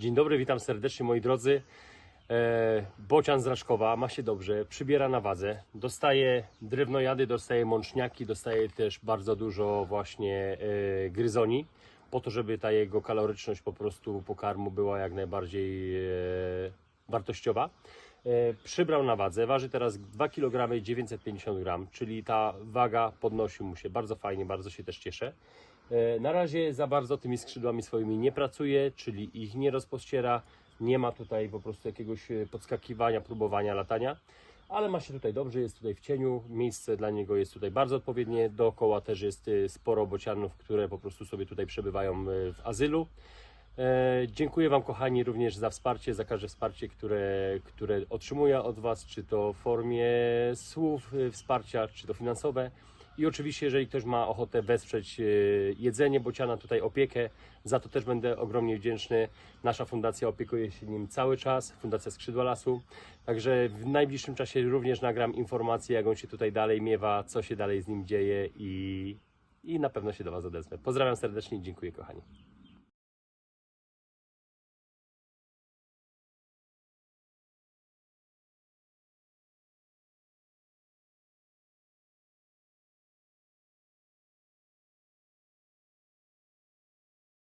Dzień dobry, witam serdecznie moi drodzy. E, Bocian z Raszkowa ma się dobrze, przybiera na wadze, dostaje drewnojady, dostaje mączniaki, dostaje też bardzo dużo właśnie e, gryzoni, po to, żeby ta jego kaloryczność po prostu pokarmu była jak najbardziej e, wartościowa. E, Przybrał na wadze, waży teraz 2 kg i 950 g, czyli ta waga podnosi mu się bardzo fajnie, bardzo się też cieszę. E, Na razie za bardzo tymi skrzydłami swoimi nie pracuje, czyli ich nie rozpościera. Nie ma tutaj po prostu jakiegoś e, podskakiwania, próbowania latania, ale ma się tutaj dobrze, jest tutaj w cieniu. Miejsce dla niego jest tutaj bardzo odpowiednie. Dookoła też jest sporo bocianów, które po prostu sobie tutaj przebywają w azylu. E, Dziękuję Wam, kochani, również za wsparcie, za każde wsparcie, które, które otrzymuję od Was, czy to w formie słów e, wsparcia, czy to finansowe. I oczywiście, jeżeli ktoś ma ochotę wesprzeć e, jedzenie bociana, tutaj opiekę, za to też będę ogromnie wdzięczny. Nasza fundacja opiekuje się nim cały czas, Fundacja Skrzydła Lasu. Także w najbliższym czasie również nagram informacje, jak on się tutaj dalej miewa, co się dalej z nim dzieje i, i na pewno się do Was odezwę. Pozdrawiam serdecznie i dziękuję, kochani.